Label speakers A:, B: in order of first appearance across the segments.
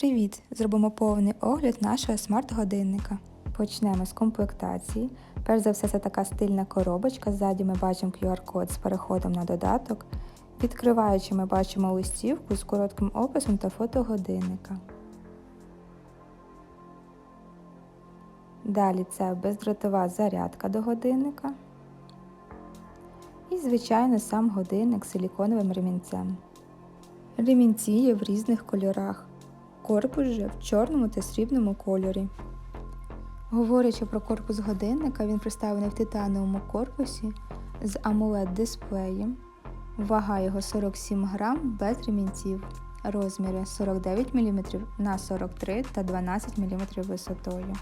A: Привіт! Зробимо повний огляд нашого смарт-годинника. Почнемо з комплектації. Перш за все, це така стильна коробочка. Ззаді ми бачимо QR-код з переходом на додаток. Відкриваючи, ми бачимо листівку з коротким описом та фото годинника. Далі це бездротова зарядка до годинника. І, звичайно, сам годинник з силіконовим ремінцем. Ремінці є в різних кольорах. Корпус же в чорному та срібному кольорі. Говорячи про корпус годинника, він представлений в титановому корпусі з amoled дисплеєм. Вага його 47 грам без ремінців. Розміри 49 мм на 43 та 12 мм висотою.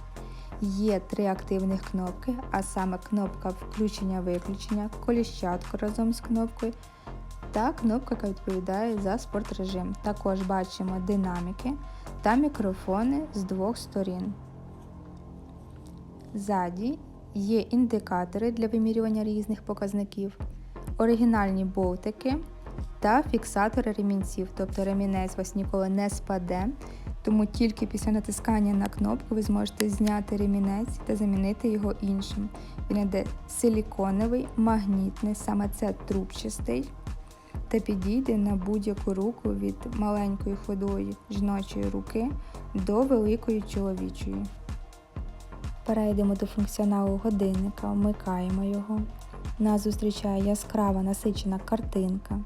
A: Є три активних кнопки, а саме кнопка включення-виключення, коліщатко разом з кнопкою та кнопка, яка відповідає за спортрежим. Також бачимо динаміки та мікрофони з двох сторін. Ззаді є індикатори для вимірювання різних показників, оригінальні болтики та фіксатори ремінців, тобто ремінець вас ніколи не спаде, тому тільки після натискання на кнопку ви зможете зняти ремінець та замінити його іншим. Він йде силіконовий, магнітний, саме це трубчастий та підійде на будь-яку руку від маленької худої жіночої руки до великої чоловічої. Перейдемо до функціоналу годинника, вмикаємо його. Нас зустрічає яскрава насичена картинка.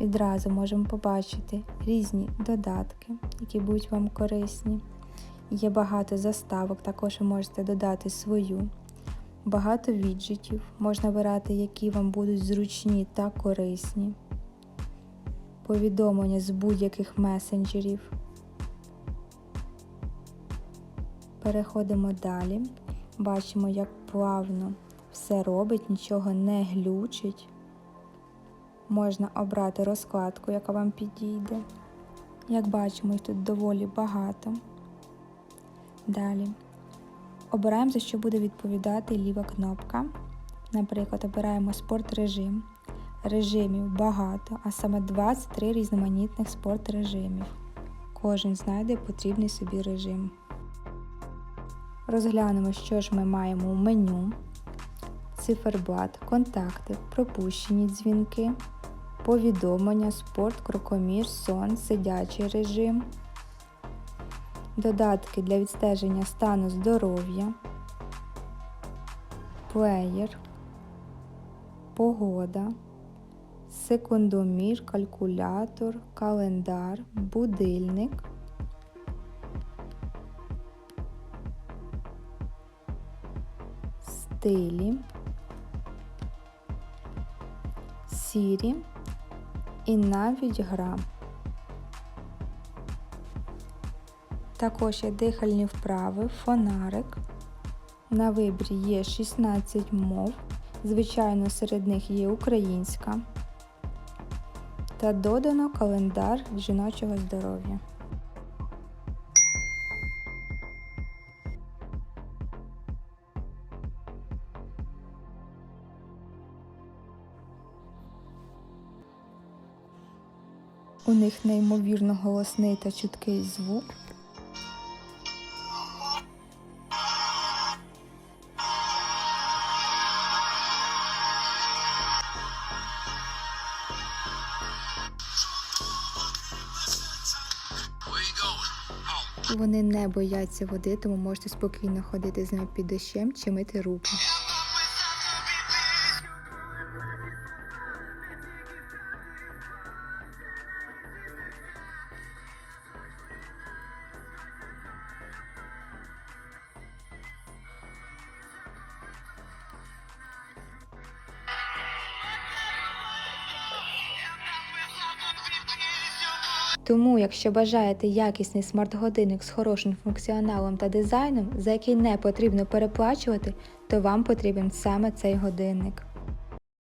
A: Відразу можемо побачити різні додатки, які будуть вам корисні. Є багато заставок, також ви можете додати свою. Багато віджитів, можна обирати, які вам будуть зручні та корисні. Повідомлення з будь-яких месенджерів. Переходимо далі. Бачимо, як плавно все робить, нічого не глючить. Можна обрати розкладку, яка вам підійде. Як бачимо, їх тут доволі багато. Далі. Обираємо, за що буде відповідати ліва кнопка. Наприклад, обираємо спорт режим. Режимів багато, а саме 23 різноманітних спорт режимів. Кожен знайде потрібний собі режим. Розглянемо, що ж ми маємо у меню. Циферблат, контакти, пропущені дзвінки, повідомлення, спорт, крокомір, сон, сидячий режим, додатки для відстеження стану здоров'я, плеєр, погода, секундомір, калькулятор, календар, будильник. Стилі, сірі і навіть гра. Також є дихальні вправи, фонарик. На вибір є 16 мов. Звичайно, серед них є українська. Та додано календар жіночого здоров'я. У них неймовірно голосний та чіткий звук. Вони не бояться води, тому можете спокійно ходити з ними під дощем чи мити руки. Тому, якщо бажаєте якісний смарт-годинник з хорошим функціоналом та дизайном, за який не потрібно переплачувати, то вам потрібен саме цей годинник.